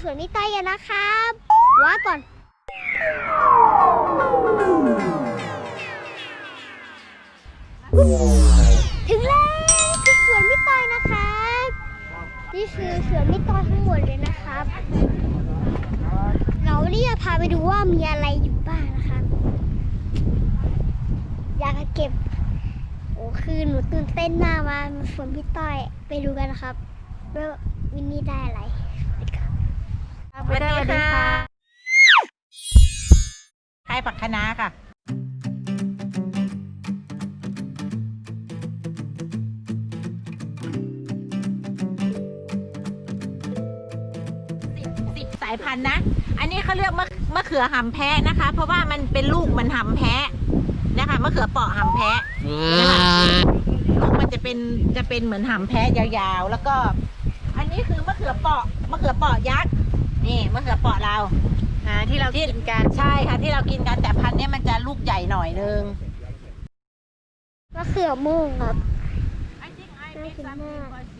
สวนมิต้อยกันนะครับว่าก่อน ถึงแล้วที่สวนมิต้อยนะครับ นี่คือสวนมิต้อยทั้งหมดเลยนะครับ เราเนี่ยพาไปดูว่ามีอะไรอยู่บ้างนะครับอยากจะเก็บ โอ้คือหนูตื่นเต้นมากมาสวนพี่ต้อยไปดูกันนะครับว่าวินนี่ได้อะไร สวัสดีค่ะไข่ผักคะน้าค่ะ สิบสิบสายพันธุ์นะ อันนี้เขาเรียกมะมะเขือหำแพะนะคะ เพราะว่ามันเป็นลูกมันหำแพะนะคะมะเขือเปราะหำแพะนะคะลูกมันจะเป็นจะเป็นเหมือนหำแพะยาวๆ แล้วก็ อันนี้คือมะเขือเปราะมะเขือเปราะยักษ์ นี่มะเขือเปราะเราอ่าที่เรากินกันใช่ค่ะ ที่เรากินกันแต่พันธุ์เนี้ยมันจะลูกใหญ่หน่อยนึงมะเขือม่วงครับ I think I make something for คื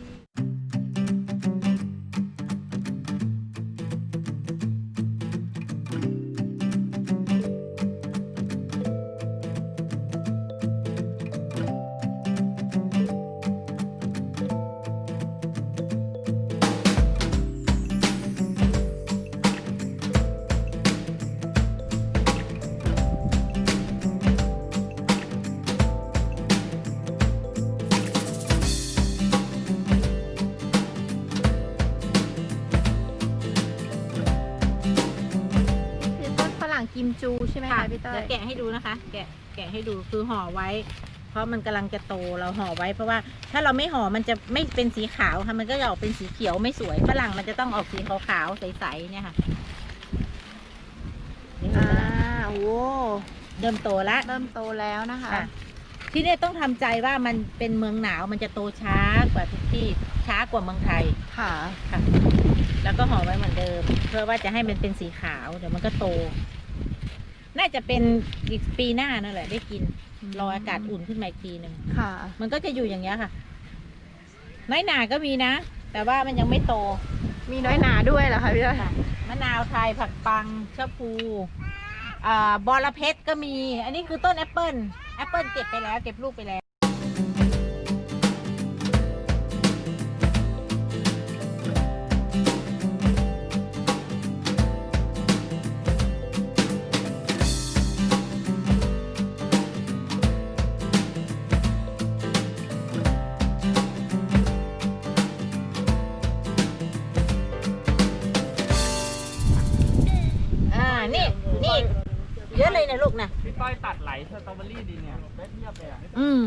อต้นฝรั่งกิมจูใช่ไหมค่ะคะพี่ต้อเดี๋ยยวแกะให้ดูนะคะ แกะแกะให้ดูคือห่อไว้ เพราะมันกำลังจะโตเราห่อไว้ เพราะว่าถ้าเราไม่ห่อมันจะไม่เป็นสีขาวค่ะมันก็จะออกเป็นสีเขียวไม่สวยฝรั่งมันจะต้องออกสีขาวๆใสๆเนี่ยค่ะนี่อ่าโอ้เริ่มโตแล้ว เริ่มโตแล้วนะคะค่ะที่เนี่ยต้องทำใจว่ามันเป็นเมืองหนาวมันจะโตช้ากว่าทุกที่ช้ากว่าเมืองไทยค่ะค่ะ แล้วก็ห่อไว้เหมือนเดิม เพื่อว่าจะให้มันเป็นสีขาว เดี๋ยวมันก็โต น่าจะเป็นอีกปีหน้านั่นแหละได้กิน รออากาศอุ่นขึ้นมาอีกทีหนึ่งค่ะ มันก็จะอยู่อย่างเงี้ยค่ะน้อยหนาก็มีนะ แต่ว่ามันยังไม่โต มีน้อยหนาด้วยเหรอคะพี่ต้อยมะนาวไทยผักปังชะพูอ่าบอระเพ็ดก็มี อันนี้คือต้นแอปเปิลแอปเปิลเก็บไปแล้ว เก็บลูกไปแล้ว กนะพี่ต้อยตัดไหลสตรอเบอรี่ดีเนี่ยได้เทียบเลยอะ อืม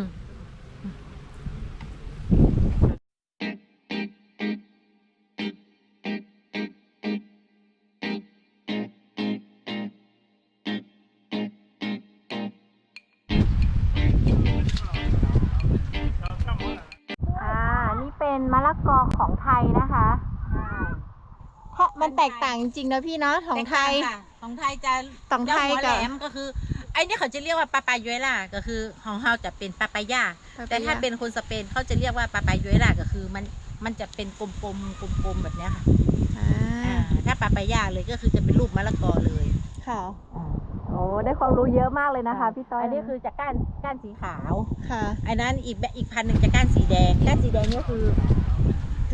อ่า นี่เป็นมะละกอของไทยนะคะ เพราะมันแตกต่างจริงๆนะพี่เนาะของไทยค่ะของไทยจะของไทยเจ้าหัวกับแหลมก็คือ ไอ้นี่เขาจะเรียกว่าปาปายเยล่าก็คือของเราจะเป็นปาปายาแต่ถ้าเป็นคนสเปนเขาจะเรียกว่าปาปายเยล่าก็คือมันมันจะเป็นกลมๆกลมๆแบบเนี้ยค่ะอ่าอ่าถ้าปาปายาเลยก็คือจะเป็นรูปมะละกอเลยค่ะโอ้ได้ความรู้เยอะมากเลยนะคะพี่ต้อยอันนี้คือจะก้านก้านสีขาวค่ะอันนั้นอีกแบบอีกพันหนึ่งจะก้านสีแดงก้านสีแดงนี่คือ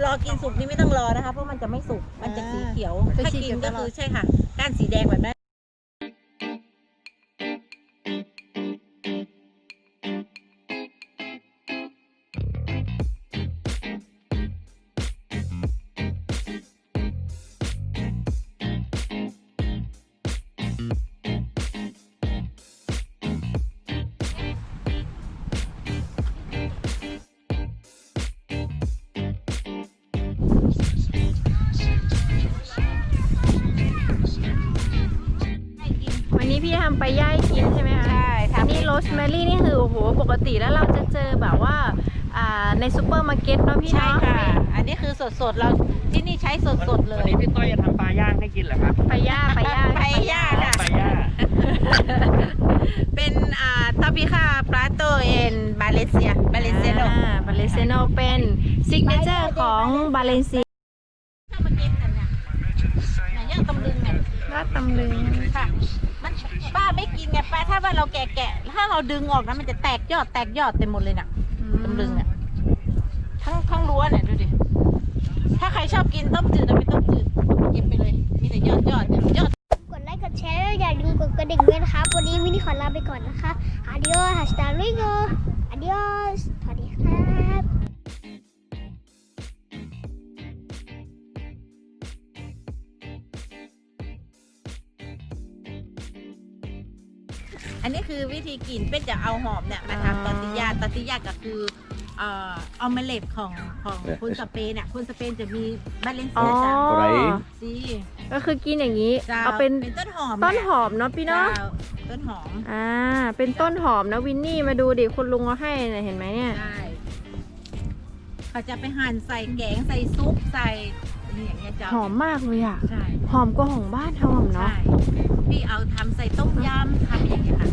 รอกินสุกนี่ไม่ต้องรอนะคะเพราะมันจะไม่สุกมันจะสีเขียวจะถ้าสีกิเขีนยวตก็ลอดคือใช่ค่ะ ก้านสีแดงแบบนั้นำไปย่ายกินใช่ไหมคะใช่อันนี้โรสแมรี่นี่คือโอ้โหปกติแล้วเราจะเจอแบบว่าอ่าในซูเปอร์มาร์เก็ตเนาะพี่ใช่เนาะค่ะ อันนี้คือสดๆเราที่นี่ใช้สดๆเลวันยนี้พี่ต้อยจะทำปลาย่างให้กินเหรอครับไปย่าไปย่าไปย่าค่ะปลาย่างเป็นอ่าทอปิคาปลาโตเอ็นบาเลเซียบาเลเซียโดบาเลเซโนเป็นซิกเนเจอร์ของบาเลนเซียถ้ามากินกันเนี่ยเนี่ยย่างตำลึงเนี่ยลาดตำลึงค่ะมัน ป้าไม่กินไงป้าถ้าว่าเราแกะแกะถ้าเราดึงออกนะมันจะแตกยอดแตกยอดเต็มหมดเลยน่ะตำลึงเนี่ยทั้งทั้งรั้วเนี่ยดูดิถ้าใครชอบกินต้มจืดเอาไปต้มจืดเก็บไปเลยมีแต่ยอดยอดเนี่ยยอดกดไลค์กดแชร์แล้วอย่าลืมกดกระดิ่งด้วยนะครับวันนี้วินนี่ขอลาไปก่อนนะคะ adios hasta luego adios สวัสดีครับ อันนี้คือวิธีกินเป็นจะเอาหอมเนี่ยมาทำตอร์ติยาตอร์ติยาก็คือเอ่อเอาเมล็ดของของคนสเปนอะคนสเปนจะมีบาเลนอ๋เซีอยจ้าอะไรซีก็คือกินอย่างนี้ จ้าเอาเป็นเป็นต้นหอมต้นหอมเนาะพี่เนาะ จ้ต้นหอมอ่า เป็นต้นหอมนะวินนี่มาดูดิคุณลุงเอาให้เนี่ยเห็นไหมเนี่ย ใช่เขาจะไปหั่นใส่แกงใส่ซุปใส่นี่อย่างเงี้ย จ้าหอมมากเลยอะ ใช่หอมกว่าของบ้านทำเนาะ ใช่พี่เอาทำใส่ต้มยำทำอย่างเงี้ยค่ะ